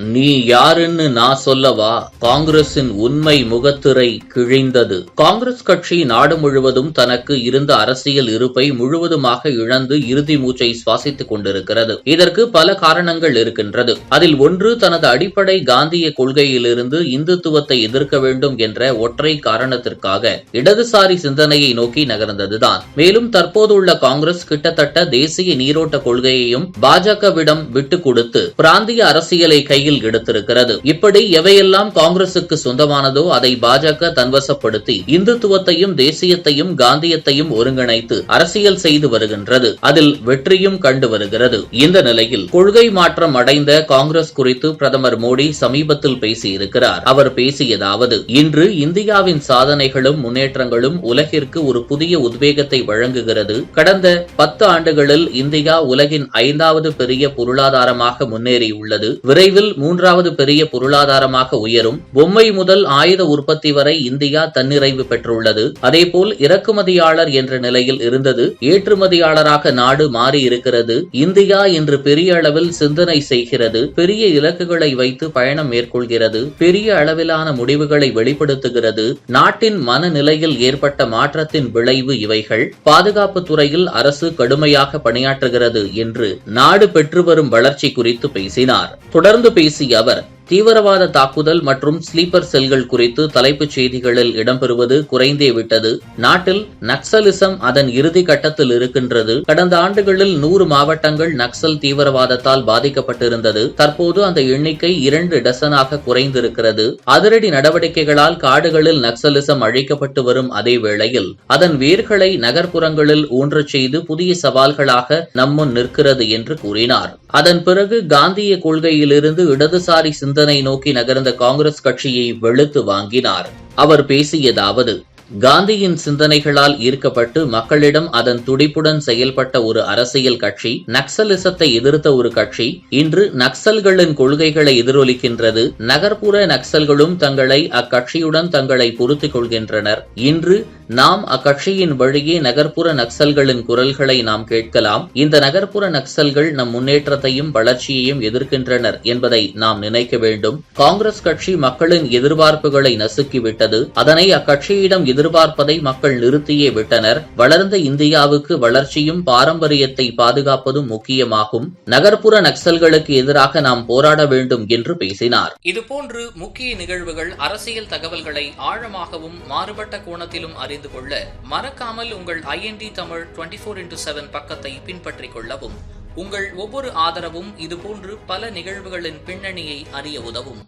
நீ யாருன்னு நான் சொல்லவா? காங்கிரசின் உண்மை முகத்திரை கிழிந்தது. காங்கிரஸ் கட்சி நாடு முழுவதும் தனக்கு இருந்த அரசியல் இருப்பை முழுவதுமாக இழந்து இறுதி மூச்சை சுவாசித்துக் கொண்டிருக்கிறது. இதற்கு பல காரணங்கள் இருக்கின்றது. அதில் ஒன்று தனது அடிப்படை காந்திய கொள்கையிலிருந்து இந்துத்துவத்தை எதிர்க்க வேண்டும் என்ற ஒற்றை காரணத்திற்காக இடதுசாரி சிந்தனையை நோக்கி நகர்ந்ததுதான். மேலும் தற்போதுள்ள காங்கிரஸ் கிட்டத்தட்ட தேசிய நீரோட்ட கொள்கையையும் பாஜகவிடம் விட்டுக் கொடுத்து பிராந்திய அரசியலை கை கையில் எடுத்திருக்கிறது. இப்படி எவையெல்லாம் காங்கிரசுக்கு சொந்தமானதோ அதை பாஜக தன்வசப்படுத்தி இந்துத்துவத்தையும் தேசியத்தையும் காந்தியத்தையும் ஒருங்கிணைத்து அரசியல் செய்து வருகின்றது. அதில் வெற்றியும் கண்டு வருகிறது. இந்த நிலையில் கொள்கை மாற்றம் அடைந்த காங்கிரஸ் குறித்து பிரதமர் மோடி சமீபத்தில் பேசியிருக்கிறார். அவர் பேசியதாவது இன்று இந்தியாவின் சாதனைகளும் முன்னேற்றங்களும் உலகிற்கு ஒரு புதிய உத்வேகத்தை வழங்குகிறது. கடந்த பத்து ஆண்டுகளில் இந்தியா உலகின் ஐந்தாவது பெரிய பொருளாதாரமாக முன்னேறியுள்ளது. விரைவில் மூன்றாவது பெரிய பொருளாதாரமாக உயரும். பொம்மை முதல் ஆயுத உற்பத்தி வரை இந்தியா தன்னிறைவு பெற்றுள்ளது. அதேபோல் இறக்குமதியாளர் என்ற நிலையில் இருந்தது. ஏற்றுமதியாளராக நாடு மாறி இருக்கிறது இந்தியா இன்று பெரிய அளவில் சிந்தனை செய்கிறது. பெரிய இலக்குகளை வைத்து பயணம் மேற்கொள்கிறது. பெரிய அளவிலான முடிவுகளை வெளிப்படுத்துகிறது. நாட்டின் மனநிலையில் ஏற்பட்ட மாற்றத்தின் விளைவு இவைகள். பாதுகாப்பு துறையில் அரசு கடுமையாக பணியாற்றுகிறது என்று நாடு பெற்று வரும் வளர்ச்சி குறித்து பேசினார். தொடர்ந்து பேசிய அவர் தீவிரவாத தாக்குதல் மற்றும் ஸ்லீப்பர் செல்கள் குறித்து தலைப்புச் செய்திகளில் இடம்பெறுவது குறைந்தே விட்டது. நாட்டில் நக்சலிசம் அதன் இறுதி கட்டத்தில் இருக்கின்றது. கடந்த ஆண்டுகளில் நூறு மாவட்டங்கள் நக்சல் தீவிரவாதத்தால் பாதிக்கப்பட்டிருந்தது. தற்போது அந்த எண்ணிக்கை இரண்டு டசனாக குறைந்திருக்கிறது. அதிரடி நடவடிக்கைகளால் காடுகளில் நக்சலிசம் அழிக்கப்பட்டு வரும் அதே வேளையில் அதன் வேர்களை நகர்ப்புறங்களில் ஊன்றச் செய்து புதிய சவால்களாக நம்முன் நிற்கிறது என்று கூறினார். அதன் பிறகு காந்திய கொள்கையிலிருந்து இடதுசாரி சிந்தனை நோக்கி நகர்ந்த காங்கிரஸ் கட்சியை வெளுத்து வாங்கினார். அவர் பேசியதாவது காந்தியின் சிந்தனைகளால் ஈர்க்கப்பட்டு மக்களிடம் அதன் துடிப்புடன் செயல்பட்ட ஒரு அரசியல் கட்சி நக்சலிசத்தை எதிர்த்த ஒரு கட்சி இன்று நக்சல்களின் கொள்கைகளை எதிரொலிக்கின்றது. நகர்ப்புற நக்சல்களும் தங்களை அக்கட்சியுடன் தங்களை பொருத்திக் கொள்கின்றனர். இன்று நாம் அக்கட்சியின் வழியே நகர்ப்புற நக்சல்களின் குரல்களை நாம் கேட்கலாம். இந்த நகர்ப்புற நக்சல்கள் நம் முன்னேற்றத்தையும் வளர்ச்சியையும் எதிர்க்கின்றனர் என்பதை நாம் நினைக்க வேண்டும். காங்கிரஸ் கட்சி மக்களின் எதிர்பார்ப்புகளை நசுக்கிவிட்டது. அதனை அக்கட்சியிடம் எதிர்பார்ப்பதை மக்கள் நிறுத்தியே விட்டனர். வளர்ந்த இந்தியாவுக்கு வளர்ச்சியும் பாரம்பரியத்தை பாதுகாப்பதும் முக்கியமாகும். நகர்ப்புற நக்சல்களுக்கு எதிராக நாம் போராட வேண்டும் என்று பேசினார். இதுபோன்று முக்கிய நிகழ்வுகள் அரசியல் தகவல்களை ஆழமாகவும் மாறுபட்ட கோணத்திலும் அறிந்து கொள்ள மறக்காமல் உங்கள் I N T Tamil twenty four into seven பக்கத்தை பின்பற்றிக் கொள்ளவும். உங்கள் ஒவ்வொரு ஆதரவும் இதுபோன்று பல நிகழ்வுகளின் பின்னணியை அறிய உதவும்.